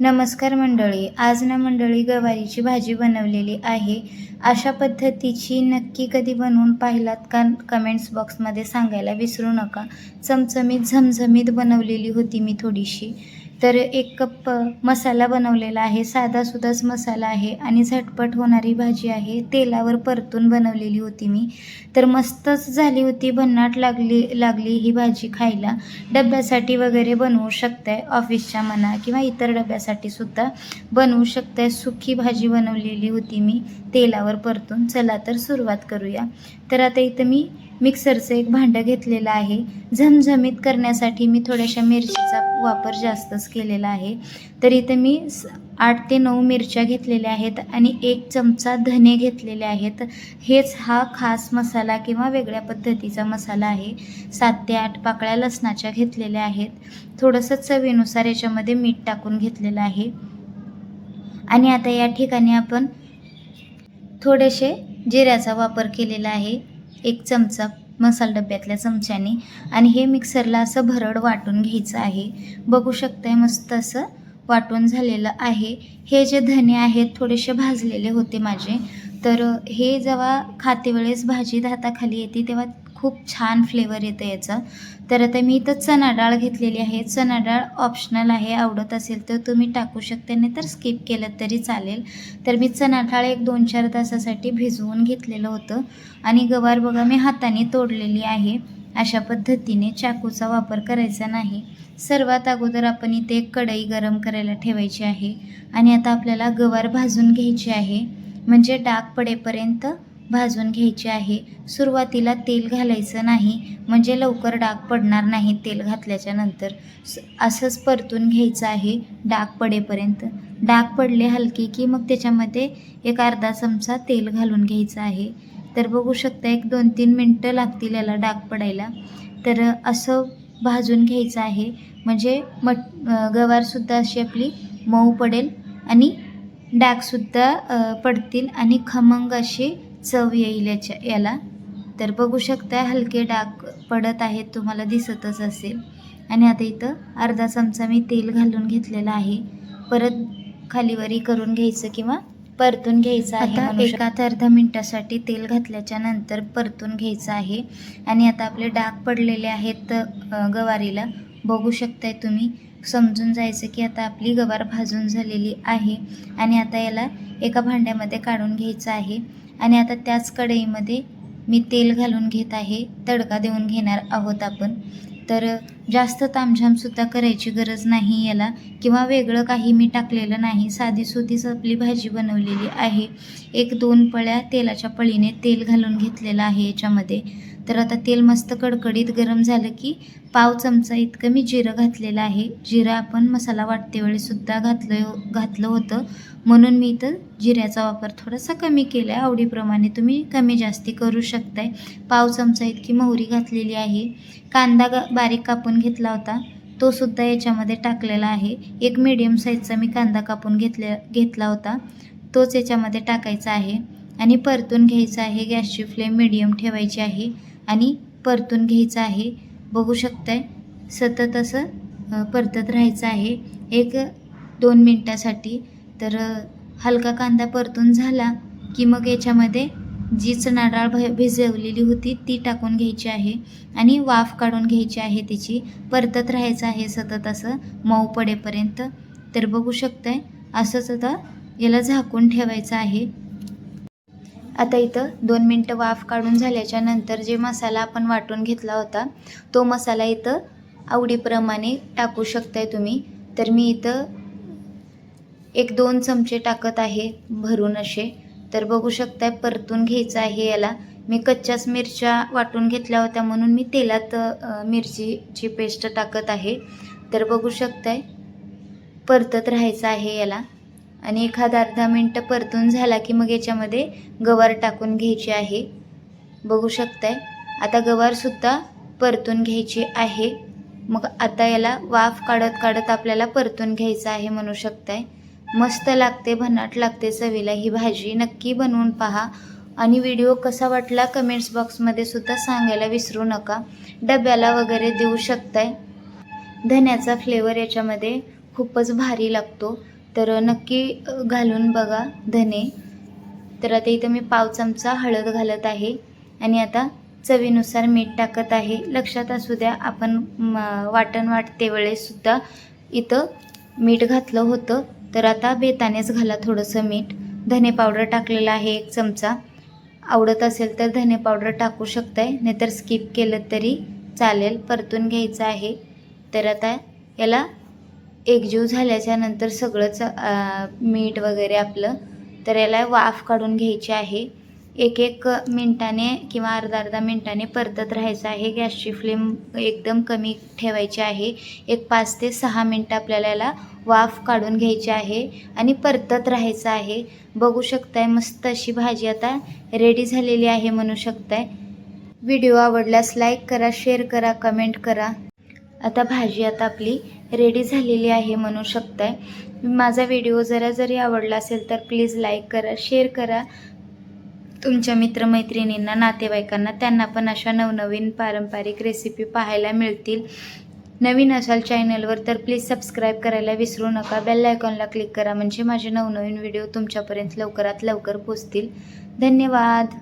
नमस्कार मंडळी आज ना मंडळी गवारीची भाजी बनवलेली आहे. अशा पद्धतीची नक्की कधी बनवून पाहिलात का कमेंट्स बॉक्समध्ये सांगायला विसरू नका. चमचमीत झमझमीत बनवलेली होती मी थोडीशी. तर एक कप मसाला बनवलेला आहे. साधासुधाच मसाला आहे आणि झटपट होणारी भाजी आहे. तेलावर परतून बनवलेली होती मी. तर मस्तच झाली होती. भन्नाट लागली लागली ही भाजी खायला. डब्यासाठी वगैरे बनवू शकताय ऑफिसच्या म्हणा किंवा इतर डब्यासाठी सुद्धा बनवू शकताय. सुखी भाजी बनवलेली होती मी. तेलावर परतून चला तर सुरुवात करूया. तर आता इथं मी मिक्सरचं एक भांडं घेतलेलं आहे. झमझमीत करण्यासाठी मी थोड्याशा मिरचीचा वापर जास्तच केलेला आहे. तर इथं मी स- आठ ते नऊ मिरच्या घेतलेल्या आहेत आणि एक चमचा धने घेतलेले आहेत. हेच हा खास मसाला किंवा वेगळ्या पद्धतीचा मसाला आहे. सात ते आठ पाकळ्या लसणाच्या घेतलेल्या आहेत. थोडंसं चवीनुसार याच्यामध्ये मीठ टाकून घेतलेलं आहे. आणि आता या ठिकाणी आपण थोडेसे जिऱ्याचा वापर केलेला आहे. एक चमचा मसाला डब्यातल्या चमच्याने आणि हे मिक्सरला असं भरड वाटून घ्यायचं आहे. बघू शकताय मस्त असं वाटून झालेलं आहे. हे जे धने आहेत थोडेसे भाजलेले होते माझे. तर हे जेव्हा खाते वेळेस भाजी हाताखाली येते तेव्हा खूप छान फ्लेवर येतं याचा. तर आता मी इथं चणा डाळ घेतलेली आहे. चणा डाळ ऑप्शनल आहे. आवडत असेल तर तुम्ही टाकू शकता. नाही तर स्किप केलं तरी चालेल. तर मी चणा डाळ एक दोन चार तासासाठी भिजवून घेतलेलं होतं. आणि गवार बघा मी हाताने तोडलेली आहे. अशा पद्धतीने चाकूचा वापर करायचा नाही. सर्वात अगोदर आपण इथे एक कढई गरम करायला ठेवायची आहे. आणि आता आपल्याला गवार भाजून घ्यायची आहे. म्हणजे डाग पडेपर्यंत भाजून घ्यायची आहे. सुरुवातीला तेल घालायचं नाही म्हणजे लवकर डाग पडणार नाही तेल घातल्याच्या नंतर. असंच परतून घ्यायचं आहे डाग पडेपर्यंत. डाग पडले हलके की मग त्याच्यामध्ये एक अर्धा चमचा तेल घालून घ्यायचं आहे. तर बघू शकता एक दोन तीन मिनटं लागतील याला डाग पडायला. तर असं भाजून घ्यायचं आहे म्हणजे मट गवारसुद्धा अशी आपली मऊ पडेल आणि डागसुद्धा पडतील आणि खमंग अशी चव येईल याच्या याला. तर बघू शकता हलके डाग पडत आहेत तुम्हाला दिसतच असेल. आणि आता इथं अर्धा चमचा मी तेल घालून घेतलेलं आहे. परत खालीवरी करून घ्यायचं किंवा परतून घ्यायचं आता एका ते अर्धा मिनटासाठी तेल घातल्याच्या नंतर परतून घ्यायचं आहे. आणि आता आपले डाग पडलेले आहेत गवारीला. बघू शकताय तुम्ही. समजून जायचं की आता आपली गवार भाजून झालेली आहे आणि आता याला एका भांड्यामध्ये काढून घ्यायचं आहे. आणि आता त्याच कढईमध्ये मी तेल घालून घेत आहे. तडका देऊन घेणार आहोत आपण. तर जास्त तामझामसुद्धा करायची गरज नाही याला किंवा वेगळं काही मी टाकलेलं नाही. साधीसुधीच आपली भाजी बनवलेली आहे. एक दोन पळ्या तेलाच्या पळीने तेल घालून घेतलेलं आहे याच्यामध्ये. तर आता तेल मस्त कडकडीत गरम झालं की पाव चमचा इतकं मी जिरं घातलेलं आहे. जिरं आपण मसाला वाटतेवेळीसुद्धा घातलं घातलं होतं. म्हणून मी इथं जिऱ्याचा वापर थोडासा कमी केला आहे आवडीप्रमाणे तुम्ही कमी जास्ती करू शकताय. पाव चमचा इतकी मोहरी घातलेली आहे. कांदा ग बारीक कापून घेतला होता. तो सुद्धा याच्यामध्ये टाकलेला आहे. एक मीडियम साईजचा मी कांदा कापून घेतले घेतला होता. तोच याच्यामध्ये टाकायचा आहे. आणि परतून घ्यायचा आहे. गॅसची फ्लेम मिडियम ठेवायची आहे. आणि परतून घ्यायचं आहे. बघू शकताय सतत असं परतत राहायचं आहे. एक दोन मिनटासाठी. तर हलका कांदा परतून झाला की मग याच्यामध्ये जी चणा डाळ भ भिजवलेली होती ती टाकून घ्यायची आहे. आणि वाफ काढून घ्यायची आहे तिची. परतत राहायचं आहे सतत असं मऊ पडेपर्यंत. तर बघू शकताय असंच आता याला झाकून ठेवायचं आहे. आता इथं दोन मिनटं वाफ काढून झाल्याच्यानंतर जे मसाला आपण वाटून घेतला होता तो मसाला इथं आवडीप्रमाणे टाकू शकताय तुम्ही. तर मी इथं एक दोन चमचे टाकत आहे भरून असे. तर बघू शकताय परतून घ्यायचं आहे याला. मी कच्च्याच मिरच्या वाटून घेतल्या होत्या म्हणून मी तेलात मिरचीची पेस्ट टाकत आहे. तर बघू शकताय परतत राहायचं आहे याला. आणि एखादा अर्धा मिनटं परतून झाला की मग याच्यामध्ये गवार टाकून घ्यायची आहे. बघू शकताय. आता गवारसुद्धा परतून घ्यायची आहे. मग आता याला वाफ काढत काढत आपल्याला परतून घ्यायचं आहे म्हणू शकताय. मस्त लागते भन्नाट लागते चवीला. ही भाजी नक्की बनवून पहा. आणि व्हिडिओ कसा वाटला कमेंट्स बॉक्समध्ये सुद्धा सांगायला विसरू नका. डब्याला वगैरे देऊ शकताय. धन्याचा फ्लेवर याच्यामध्ये खूपच भारी लागतो. तर नक्की घालून बघा धने. तर आता इथं मी पाव चमचा हळद घालत आहे आणि आता चवीनुसार मीठ टाकत आहे. लक्षात असू द्या आपण वाटण वाटते वेळेससुद्धा इथं मीठ घातलं होतं. तर आता बेतानेच घाला थोडंसं मीठ. धने पावडर टाकलेलं आहे एक चमचा. आवडत असेल तर धने पावडर टाकू शकताय नाहीतर स्किप केलं तरी चालेल परतून घ्यायचं आहे. तर आता याला एकजीव झाल्याच्यानंतर सगळंच मीठ वगैरे आपलं तर याला वाफ काढून घ्यायची आहे. एक एक मिनटाने किंवा अर्धा अर्धा मिनटाने परतत राहायचं आहे. गॅसची फ्लेम एकदम कमी ठेवायची आहे. एक पाच ते सहा मिनटं आपल्याला याला वाफ काढून घ्यायची आहे आणि परतत राहायचं आहे. बघू शकताय मस्त अशी भाजी आता रेडी झालेली आहे म्हणू शकताय. व्हिडिओ आवडल्यास लाईक करा शेअर करा कमेंट करा. आता भाजी आता आपली रेडी झालेली आहे म्हणू शकताय. माझा व्हिडिओ जरा जरी आवडला असेल तर प्लीज लाईक करा शेअर करा. तुमच्या मित्रमैत्रिणींना नातेवाईकांना त्यांना पण अशा नवनवीन पारंपरिक रेसिपी पाहायला मिळतील. नवीन असाल चॅनलवर तर प्लीज सबस्क्राईब करायला विसरू नका. बेल आयकॉनला क्लिक करा म्हणजे माझे नवनवीन व्हिडिओ तुमच्यापर्यंत लवकरात लवकर पोचतील. धन्यवाद.